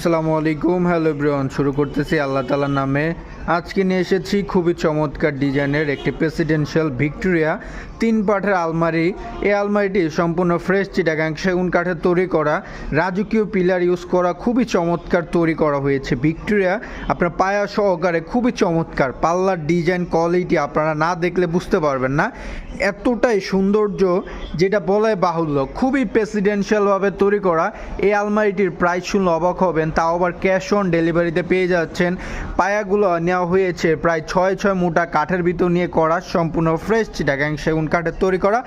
আসসালামু আলাইকুম hello Brian শুরু করতেছি আল্লাহ তালার নামে। আজকে নিয়ে এসেছি খুবই চমৎকার ডিজাইনের একটি প্রেসিডেন্সিয়াল ভিক্টোরিয়া। তিন পাঠের আলমারি। এই আলমারিটি সম্পূর্ণ ফ্রেশ চিটাগাং সেগুন কাঠের তৈরি করা। রাজকীয় পিলার ইউজ করা, খুবই চমৎকার তৈরি করা হয়েছে ভিক্টোরিয়া। আপনার পায়া সহকারে খুবই চমৎকার। পাল্লার ডিজাইন কোয়ালিটি আপনারা না দেখলে বুঝতে পারবেন না। এতটাই সৌন্দর্য যেটা বলাই বাহুল্য। খুবই প্রেসিডেন্সিয়ালভাবে তৈরি করা। এই আলমারিটির প্রাইস শুনলে অবাক হবেন। তাও আবার ক্যাশ অন ডেলিভারিতে পেয়ে যাচ্ছেন। পায়াগুলো নেওয়া হয়েছে। প্রায় ছয় ছয় মোটা কাঠের ভিতর নিয়ে করা সম্পূর্ণ ফ্রেশ চিটাগাং সেগুন কাঠের তৈরি করা,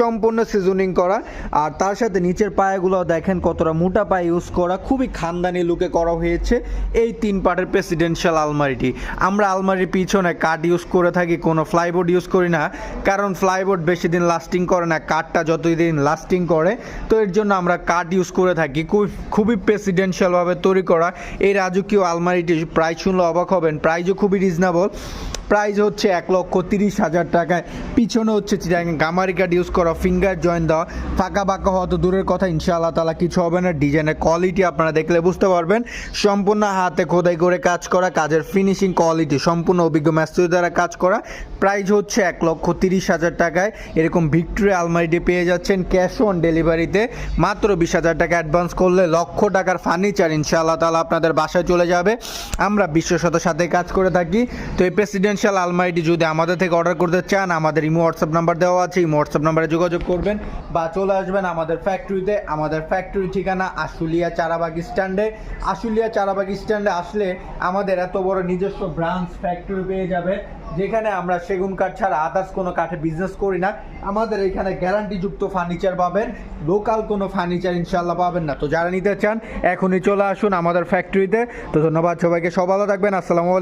সম্পূর্ণ সিজনিং করা। আর তার সাথে নিচের পায়াগুলো দেখেন কতটা মোটা পায়ে ইউজ করা, খুবই খানদানি লুকে করা হয়েছে। এই তিন পার্টের প্রেসিডেন্সিয়াল আলমারিটি। আমরা আলমারির পিছনে কাঠ ইউজ করে থাকি, কোনো ফ্লাইবোর্ড ইউজ করি না, কারণ ফ্লাইবোর্ড বেশি দিন লাস্টিং করে না, কাঠটা যতদিন লাস্টিং করে, তো এর জন্য আমরা কাঠ ইউজ করে থাকি। খুবই খুবই প্রেসিডেন্সিয়ালভাবে তৈরি করা। এই রাজকীয় আলমারিটি প্রায় শুনলে অবাক হবেন প্রাইসও খুবই রিজনেবল প্রাইস হচ্ছে এক লক্ষ তিরিশ হাজার টাকায়। পিছনে হচ্ছে গামারি কাঠ ইউজ করা ফিঙ্গার জয়েন দেওয়া। ফাঁকা বাঁকা হওয়া তো দূরের কথা, ইনশাআল্লাহ তালা কিছু হবে না। ডিজাইনের কোয়ালিটি আপনারা দেখলে বুঝতে পারবেন। সম্পূর্ণ হাতে খোদাই করে কাজ করা, কাজের ফিনিশিং কোয়ালিটি সম্পূর্ণ অভিজ্ঞ ম্যাস্ত্রি দ্বারা কাজ করা। প্রাইস হচ্ছে এক লক্ষ তিরিশ হাজার টাকায়। এরকম ভিক্টোরিয়া আলমারিটি পেয়ে যাচ্ছেন ক্যাশ অন ডেলিভারিতে মাত্র বিশ হাজার টাকা অ্যাডভান্স করলে লক্ষ টাকার ফার্নিচার ইনশাআল্লাহ তালা আপনাদের বাসায় চলে যাবে। আমরা বিশ্বশতের সাথে কাজ করে থাকি। তো এই প্রেসিডেন্সিয়াল আলমারিটি যদি আমাদের থেকে অর্ডার করতে চান, আমাদের ইমো হোয়াটসঅ্যাপ নাম্বার দেওয়া আছে, ইমো হোয়াটসঅ্যাপ নাম্বারে যোগাযোগ করবেন বা চলে আসবেন আমাদের ফ্যাক্টরিতে আমাদের ফ্যাক্টরি ঠিকানা আশুলিয়া চারাবাগ স্ট্যান্ডে। আশুলিয়া চারাবাগ স্ট্যান্ডে আসলে আমাদের এত বড় নিজস্ব ব্রাঞ্চ ফ্যাক্টরি পেয়ে যাবে, যেখানে আমরা সেগুন কাঠ ছাড়া আদার্স কোনো কাঠে বিজনেস করি না। আমাদের এখানে গ্যারান্টিযুক্ত ফার্নিচার পাবেন লোকাল কোনো ফার্নিচার ইনশাল্লাহ পাবেন না। তো যারা নিতে চান, এখনই চলে আসুন আমাদের ফ্যাক্টরিতে তো ধন্যবাদ সবাইকে সব ভালো থাকবেন, আসসালামু আলাইকুম।